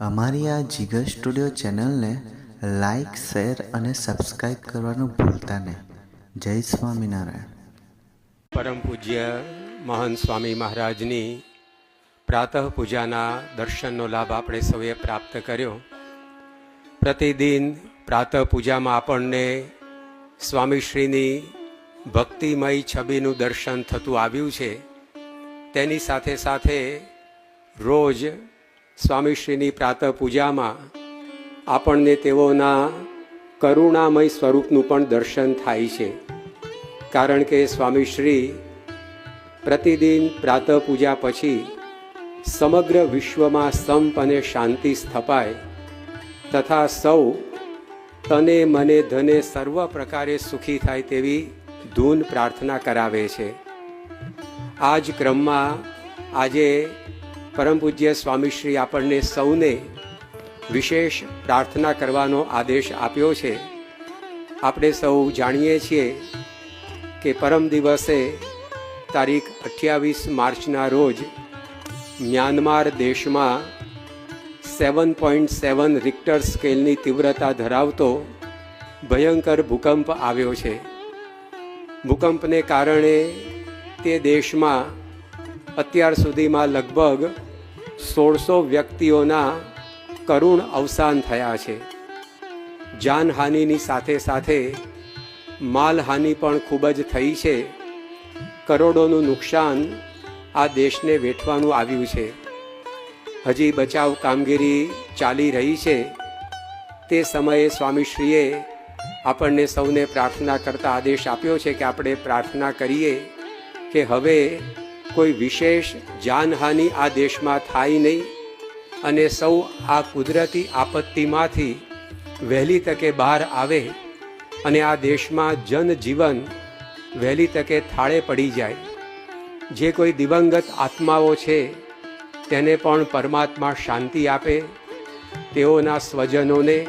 અમારી આ જીગર સ્ટુડિયો ચેનલને લાઈક, શેર અને સબસ્ક્રાઈબ કરવાનું ભૂલતા નહીં. જય સ્વામિનારાયણ. પરમ પૂજ્ય મહંત સ્વામી મહારાજની પ્રાતઃ પૂજાના દર્શનનો લાભ આપણે સૌએ પ્રાપ્ત કર્યો. પ્રતિદિન પ્રાતઃ પૂજામાં આપણને સ્વામીશ્રીની ભક્તિમય છબીનું દર્શન થતું આવ્યું છે. તેની સાથે સાથે રોજ સ્વામીશ્રીની પ્રાતઃ પૂજામાં આપણને તેઓના કરુણામય સ્વરૂપનું પણ દર્શન થાય છે. કારણ કે સ્વામીશ્રી પ્રતિદિન પ્રાતઃ પૂજા પછી સમગ્ર વિશ્વમાં સંપ અને શાંતિ સ્થપાય તથા સૌ તને મને ધને સર્વ પ્રકારે સુખી થાય તેવી ધૂન પ્રાર્થના કરાવે છે. આ જ ક્રમમાં આજે પરમ પૂજ્ય સ્વામીશ્રી આપણને સૌને વિશેષ પ્રાર્થના કરવાનો આદેશ આપ્યો છે. આપણે સૌ જાણીએ છીએ કે પરમ દિવસે તારીખ અઠ્યાવીસ માર્ચના રોજ મ્યાનમાર દેશમાં સેવન પોઈન્ટ સેવન રિક્ટર સ્કેલની તીવ્રતા ધરાવતો ભયંકર ભૂકંપ આવ્યો છે. ભૂકંપને કારણે તે દેશમાં અત્યાર સુધીમાં લગભગ સોળસો વ્યક્તિઓના કરુણ અવસાન થયા છે. જાનહાનિની સાથે સાથે માલહાનિ પણ ખૂબ જ થઈ છે. કરોડોનું નુકસાન આ દેશને વેઠવાનું આવ્યું છે. હજી બચાવ કામગીરી ચાલી રહી છે. તે સમયે સ્વામીશ્રીએ આપણને સૌને પ્રાર્થના કરતા આદેશ આપ્યો છે કે આપણે પ્રાર્થના કરીએ કે હવે કોઈ વિશેષ જાનહાનિ આ દેશમાં થાય નહીં અને સૌ આ કુદરતી આપત્તિમાંથી વહેલી તકે બહાર આવે અને આ દેશમાં જનજીવન વહેલી તકે થાળે પડી જાય. જે કોઈ દિવંગત આત્માઓ છે, તેને પણ પરમાત્મા શાંતિ આપે, તેઓના સ્વજનોને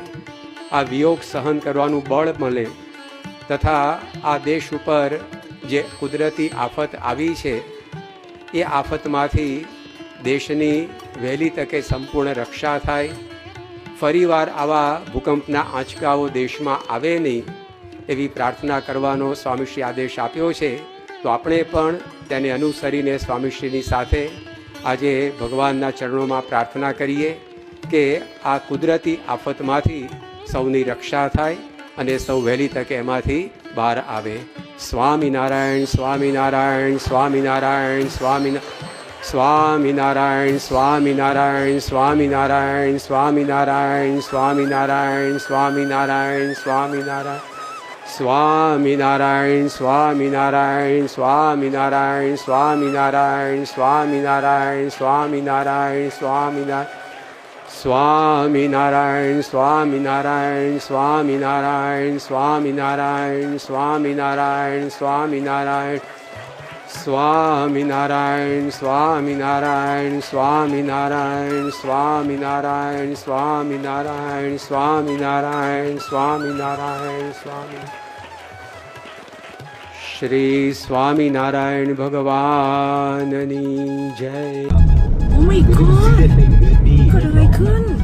આ વિયોગ સહન કરવાનું બળ મળે તથા આ દેશ ઉપર જે કુદરતી આફત આવી છે એ આફતમાંથી દેશની વહેલી તકે સંપૂર્ણ રક્ષા થાય. ફરીવાર આવા ભૂકંપના આંચકાઓ દેશમાં આવે નહીં એવી પ્રાર્થના કરવાનો સ્વામીશ્રી આદેશ આપ્યો છે. તો આપણે પણ તેને અનુસરીને સ્વામીશ્રીની સાથે આજે ભગવાનના ચરણોમાં પ્રાર્થના કરીએ કે આ કુદરતી આફતમાંથી સૌની રક્ષા થાય અને સૌ વહેલી તકે એમાંથી બહાર આવે. સ્વામિનારાયણ સ્વામિનારાયણ સ્વામિનારાયણ સ્વામિના સ્વામિનારાયણ સ્વામિનારાયણ સ્વામિનારાયણ સ્વામિનારાયણ સ્વામિનારાયણ સ્વામિનારાયણ સ્વામિનારાયણ સ્વામિનારાયણ સ્વામિનારાયણ સ્વામિનારાયણ સ્વામિનારાયણ સ્વામિનારાયણ સ્વામિનારાયણ સ્વામિનારાયણ સ્વામિનારાયણ સ્વામિનારાયણ સ્વામિનારાયણ સ્વામિનારાયણ સ્વામિનારાયણ સ્વામિનારાયણ સ્વામિનારાયણ સ્વામિનારાયણ સ્વામિનારાયણ સ્વામિનારાયણ સ્વામિનારાયણ સ્વામિનારાયણ સ્વામિનારાયણ શ્રી સ્વામિનારાયણ ભગવાનની જય 큰